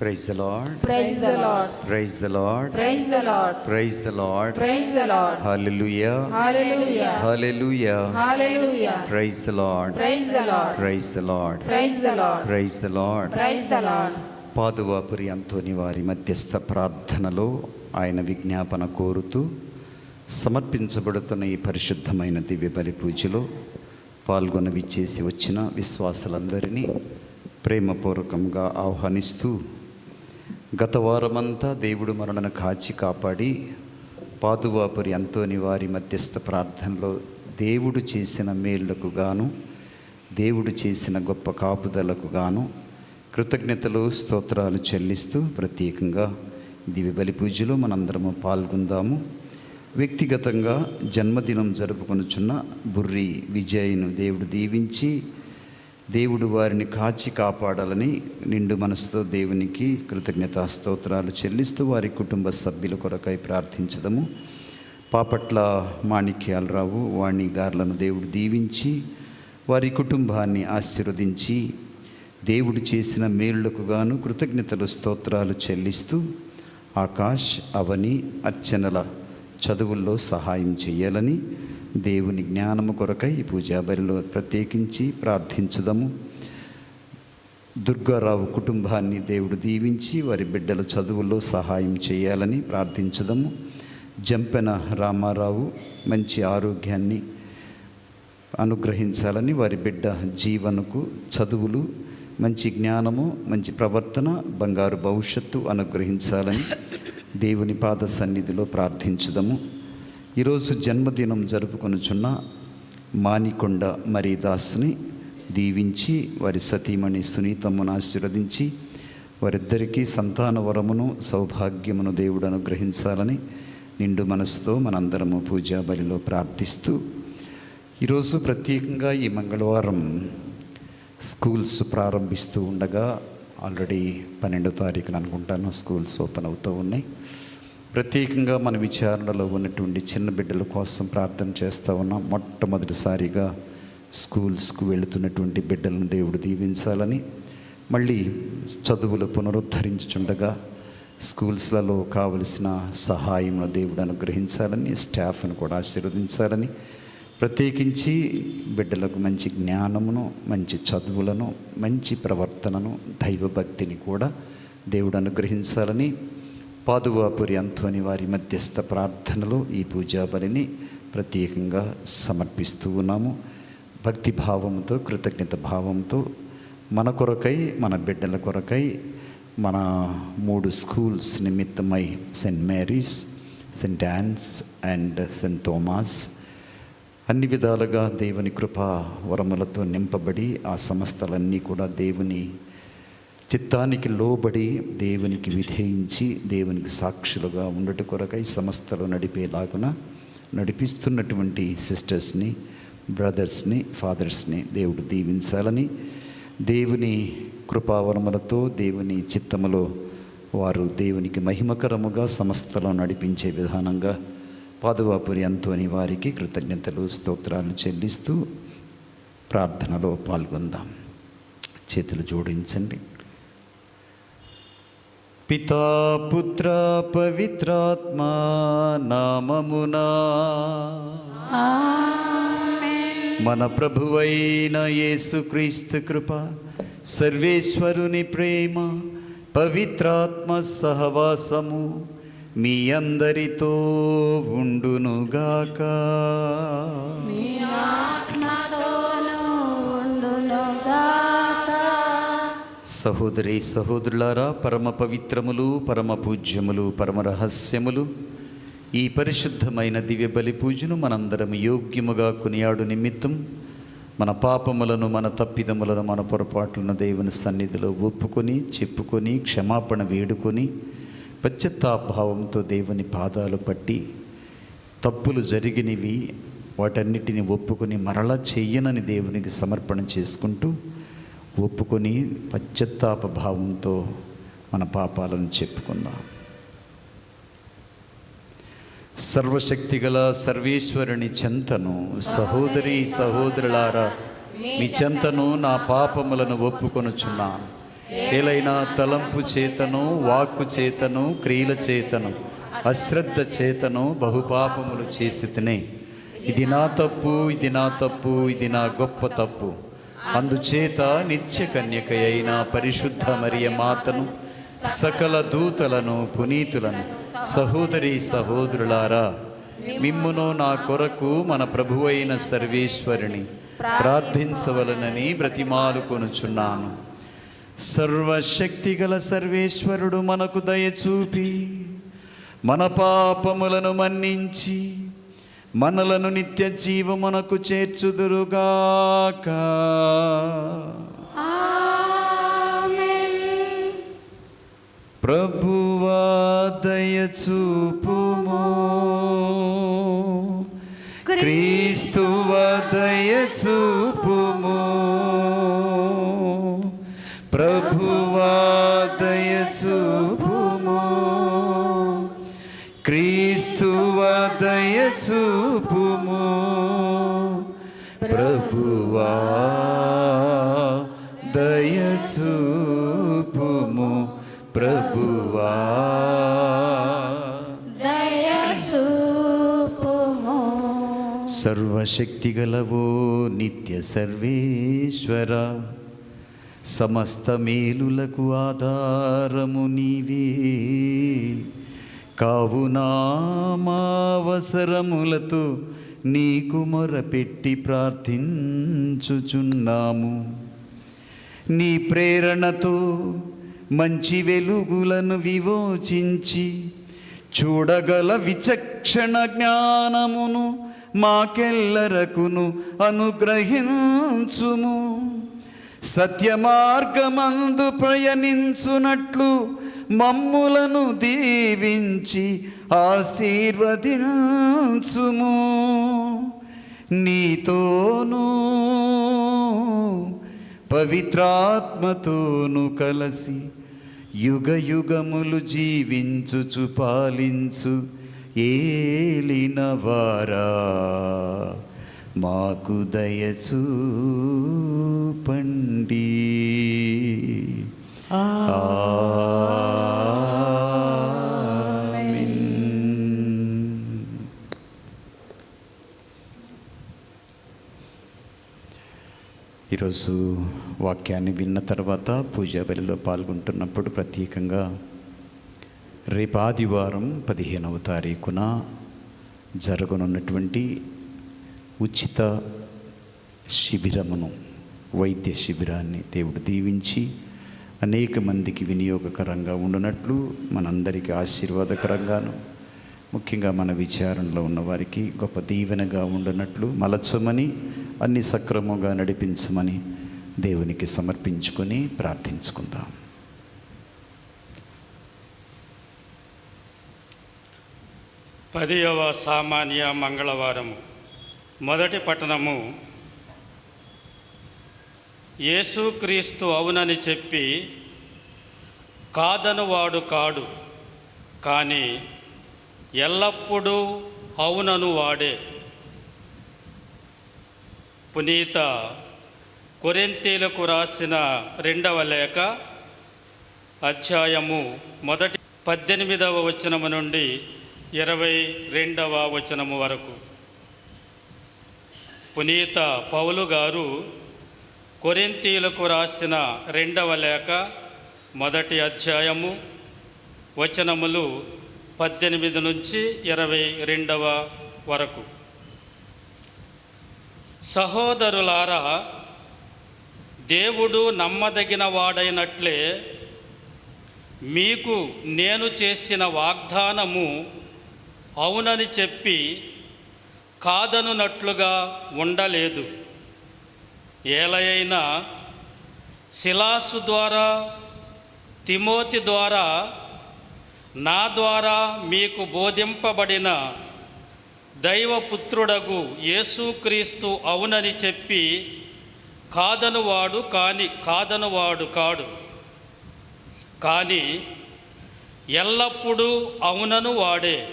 Praise the Lord. Praise the lord Praise the Lord. Praise the lord Praise the Lord. Praise the lord Hallelujah. Hallelujah Hallelujah. Hallelujah Praise the Lord. Praise the lord Praise the Lord. Praise the lord Praise the Lord. Praise the lord పాదువాపురి Anthony వారి మధ్యస్థ ప్రార్థనలో ఆయన విజ్ఞాపన కోరుతూ సమర్పించబడుతున్న ఈ పరిశుద్ధమైన దివ్య బలి పూజలో పాల్గొన విచ్చేసి వచ్చిన విశ్వాసులందరినీ ప్రేమపూర్వకంగా ఆహ్వానిస్తూ గత వారమంతా దేవుడు మనలను కాచి కాపాడి పాదువాపురి అంతోని వారి మధ్యస్థ ప్రార్థనలో దేవుడు చేసిన మేళ్ళకు గాను దేవుడు చేసిన గొప్ప కాపుదలకు గాను కృతజ్ఞతలు స్తోత్రాలు చెల్లిస్తూ ప్రత్యేకంగా దివి బలి పూజలో మనందరము పాల్గొందాము. వ్యక్తిగతంగా జన్మదినం జరుపుకొనుచున్న బుర్రి విజయ్ను దేవుడు దీవించి దేవుడు వారిని కాచి కాపాడాలని నిండు మనసుతో దేవునికి కృతజ్ఞతా స్తోత్రాలు చెల్లిస్తూ వారి కుటుంబ సభ్యుల కొరకై ప్రార్థించదము. పాపట్ల మాణిక్యాలరావు వాణి గార్లను దేవుడు దీవించి వారి కుటుంబాన్ని ఆశీర్వదించి దేవుడు చేసిన మేలులకు గాను కృతజ్ఞతలు స్తోత్రాలు చెల్లిస్తూ ఆకాష్ అవని అర్చనల చదువుల్లో సహాయం చేయాలని దేవుని జ్ఞానము కొరకై ఈ పూజా బరిలో ప్రత్యేకించి ప్రార్థించుదము. దుర్గారావు కుటుంబాన్ని దేవుడు దీవించి వారి బిడ్డల చదువుల్లో సహాయం చేయాలని ప్రార్థించుదము. జంపెన రామారావు మంచి ఆరోగ్యాన్ని అనుగ్రహించాలని వారి బిడ్డ జీవనకు చదువులు మంచి జ్ఞానము మంచి ప్రవర్తన బంగారు భవిష్యత్తు అనుగ్రహించాలని దేవుని పాద సన్నిధిలో ప్రార్థించుదము. ఈరోజు జన్మదినం జరుపుకొనుచున్న మానికొండ మరీదాస్ని దీవించి వారి సతీమణి సునీతమ్మను ఆశీర్వదించి వారిద్దరికీ సంతాన వరమును సౌభాగ్యమును దేవుడు అనుగ్రహించాలని నిండు మనసుతో మనందరము పూజా బలిలో ప్రార్థిస్తూ ఈరోజు ప్రత్యేకంగా ఈ మంగళవారం స్కూల్స్ ప్రారంభిస్తూ ఉండగా ఆల్రెడీ పన్నెండో తారీఖున అనుకుంటాను స్కూల్స్ ఓపెన్ అవుతూ ఉన్నాయి. ప్రత్యేకంగా మన విచారణలో ఉన్నటువంటి చిన్న బిడ్డల కోసం ప్రార్థన చేస్తూ ఉన్నాం. మొట్టమొదటిసారిగా స్కూల్స్కు వెళుతున్నటువంటి బిడ్డలను దేవుడు దీవించాలని మళ్ళీ చదువులు పునరుద్ధరించుచుండగా స్కూల్స్లలో కావలసిన సహాయమును దేవుడు అనుగ్రహించాలని స్టాఫ్ను కూడా ఆశీర్వదించాలని ప్రత్యేకించి బిడ్డలకు మంచి జ్ఞానమును మంచి చదువులను మంచి ప్రవర్తనను దైవభక్తిని కూడా దేవుడు అనుగ్రహించాలని పాదువాపురి అంతోని వారి మధ్యస్థ ప్రార్థనలో ఈ పూజాబలిని ప్రత్యేకంగా సమర్పిస్తూ ఉన్నాము. భక్తి భావంతో కృతజ్ఞత భావంతో మన కొరకై మన బిడ్డల కొరకై మన మూడు స్కూల్స్ నిమిత్తమై Saint Mary's Saint Ann's and Saint Thomas అన్ని విధాలుగా దేవుని కృపా వరములతో నింపబడి ఆ సంస్థలన్నీ కూడా దేవుని చిత్తానికి లోబడి దేవునికి విధేయించి దేవునికి సాక్షులుగా ఉండట కొరకై సంస్థలు నడిపేలాగున నడిపిస్తున్నటువంటి సిస్టర్స్ని బ్రదర్స్ని ఫాదర్స్ని దేవుడు దీవించాలని దేవుని కృపావరములతో దేవుని చిత్తములో వారు దేవునికి మహిమకరముగా సంస్థలో నడిపించే విధానంగా పాదువాపురి అంతోని వారికి కృతజ్ఞతలు స్తోత్రాలు చెల్లిస్తూ ప్రార్థనలో పాల్గొందాం. చేతులు జోడించండి. పితా పుత్ర పవిత్రాత్మ నామమునా. మన ప్రభువైన యేసుక్రీస్తు కృప సర్వేశ్వరుని ప్రేమ పవిత్రాత్మ సహవాసము మీ అందరితో ఉండునుగాక. సహోదరి సహోదరులారా పరమ పవిత్రములు పరమ పూజ్యములు పరమ రహస్యములు ఈ పరిశుద్ధమైన దివ్య బలి పూజను మనందరం యోగ్యముగా కొనియాడు నిమిత్తం మన పాపములను మన తప్పిదములను మన పొరపాట్లను దేవుని సన్నిధిలో ఒప్పుకొని చెప్పుకొని క్షమాపణ వేడుకొని పశ్చత్తాభావంతో దేవుని పాదాలు పట్టి తప్పులు జరిగినవి వాటన్నిటిని ఒప్పుకొని మరలా చెయ్యనని దేవునికి సమర్పణ చేసుకుంటూ ఒప్పుకొని పశ్చత్తాప భావంతో మన పాపాలను చెప్పుకుందాం. సర్వశక్తిగల సర్వేశ్వరుని చెంతను సహోదరి సహోదరులారా మీ చెంతను నా పాపములను ఒప్పుకొనుచున్నాను. ఏలైనా తలంపు చేతను వాక్కు చేతను క్రియల చేతను అశ్రద్ధ చేతను బహుపాపములు చేసి తినే. ఇది నా తప్పు ఇది నా తప్పు ఇది నా గొప్ప తప్పు. అందుచేత నిత్య కన్యక అయిన పరిశుద్ధ మరియ మాతను సకల దూతలను పునీతులను సహోదరి సహోదరులారా మిమ్మును నా కొరకు మన ప్రభువైన సర్వేశ్వరుని ప్రార్థించవలనని బ్రతిమాలు కొనుచున్నాను. సర్వశక్తిగల సర్వేశ్వరుడు మనకు దయచూపి మన పాపములను మన్నించి మనలను నిత్య జీవమునకు చేర్చుదురుగాక. ప్రభువా దయచూపుము క్రీస్తువ దయచూపుము ప్రభువా దయచూపుము ప్రభువా దయచూపుము ప్రభువా దయచూపుము సర్వశక్తిగలవో నిత్య సర్వేశ్వర సమస్త మేలులకు ఆధారము నీవే. కావునా మా అవసరములతో నీకు మొరపెట్టి ప్రార్థించుచున్నాము. నీ ప్రేరణతో మంచి వెలుగులను వివోచించి చూడగల విచక్షణ జ్ఞానమును మాకెల్లరకును అనుగ్రహించుము. సత్యమార్గమందు ప్రయనించునట్లు ప్రయాణించునట్లు మమ్ములను దీవించి ఆశీర్వదించుము. నీతోనూ పవిత్రాత్మతోను కలసి యుగ యుగములు జీవించుచు పాలించు ఏలిన వారా మాకు దయచూ ఈరోజు వాక్యాన్ని విన్న తర్వాత పూజా బలిలో పాల్గొంటున్నప్పుడు ప్రత్యేకంగా రేపు ఆదివారం పదిహేనవ తారీఖున జరగనున్నటువంటి ఉచిత శిబిరమును వైద్య శిబిరాన్ని దేవుడు దీవించి అనేక మందికి వినియోగకరంగా ఉండనట్లు మనందరికీ ఆశీర్వాదకరంగాను ముఖ్యంగా మన విచారణలో ఉన్నవారికి గొప్ప దీవెనగా ఉండనట్లు మలచమని అన్ని సక్రమంగా నడిపించమని దేవునికి సమర్పించుకొని ప్రార్థించుకుందాం. పదియవ సామాన్య మంగళవారము మొదటి పట్టణము యేసుక్రీస్తు అవునని చెప్పి కాదనువాడు కాడు కానీ ఎల్లప్పుడూ అవునను వాడే. పునీత కొరింతీలకు రాసిన రెండవ లేఖ అధ్యాయము మొదటి పద్దెనిమిదవ వచనము నుండి ఇరవై రెండవ వచనము వరకు. పునీత పౌలు గారు కొరింతీలకు రాసిన రెండవ లేఖ మొదటి అధ్యాయము వచనములు పద్దెనిమిది నుంచి ఇరవై రెండవ వరకు. సహోదరులారా దేవుడు నమ్మదగిన వాడైనట్లే మీకు నేను చేసిన వాగ్దానము అవునని చెప్పి కాదనునట్లుగా ఉండలేదు. ఏలయైనా శిలాసు ద్వారా తిమోతి ద్వారా నా ద్వారా మీకు బోధింపబడిన దైవపుత్రుడగు యేసుక్రీస్తు అవునని చెప్పి కాదనువాడు కాని కాదనువాడు కాడు. కానీ ఎల్లప్పుడూ అవునను వాడే.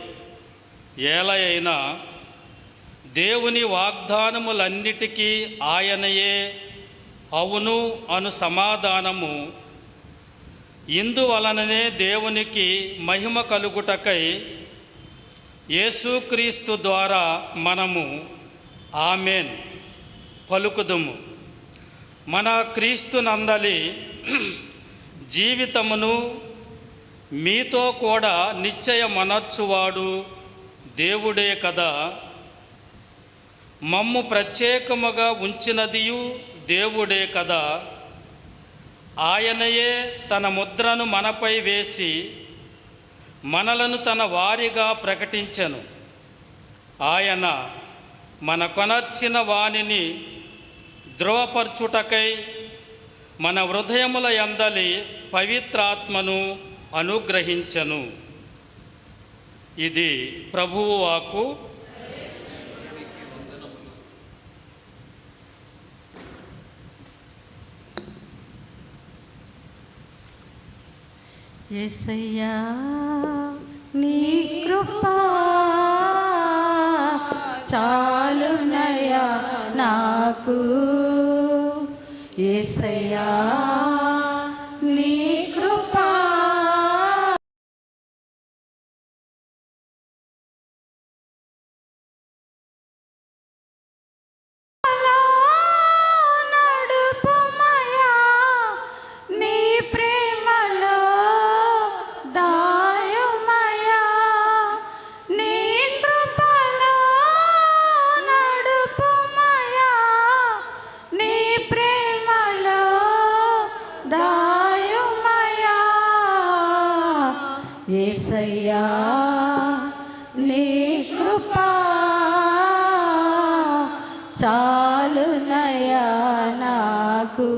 ఏలయైనా దేవుని వాగ్దానములన్నిటికీ ఆయనయే అవును అను సమాధానము ఇందువలననే దేవునికి మహిమ కలుగుటకై యేసుక్రీస్తు ద్వారా మనము ఆమెన్. పలుకుదుము. మన క్రీస్తు నందలి జీవితమును మీతో కూడా నిశ్చయమనర్చువాడు దేవుడే కదా. మమ్ము ప్రత్యేకముగా ఉంచినదియు దేవుడే కదా. ఆయనయే తన ముద్రను మనపై వేసి మనలను తన వారిగా ప్రకటించను. ఆయన మన కొనర్చిన వాణిని ధృవపరచుటకై మన హృదయముల యందలి పవిత్రాత్మను అనుగ్రహించెను. ఇది ప్రభువు వాకు ఎసయ్యా నీ కృపా చాలునయా నాకు చాలునయా నాకు.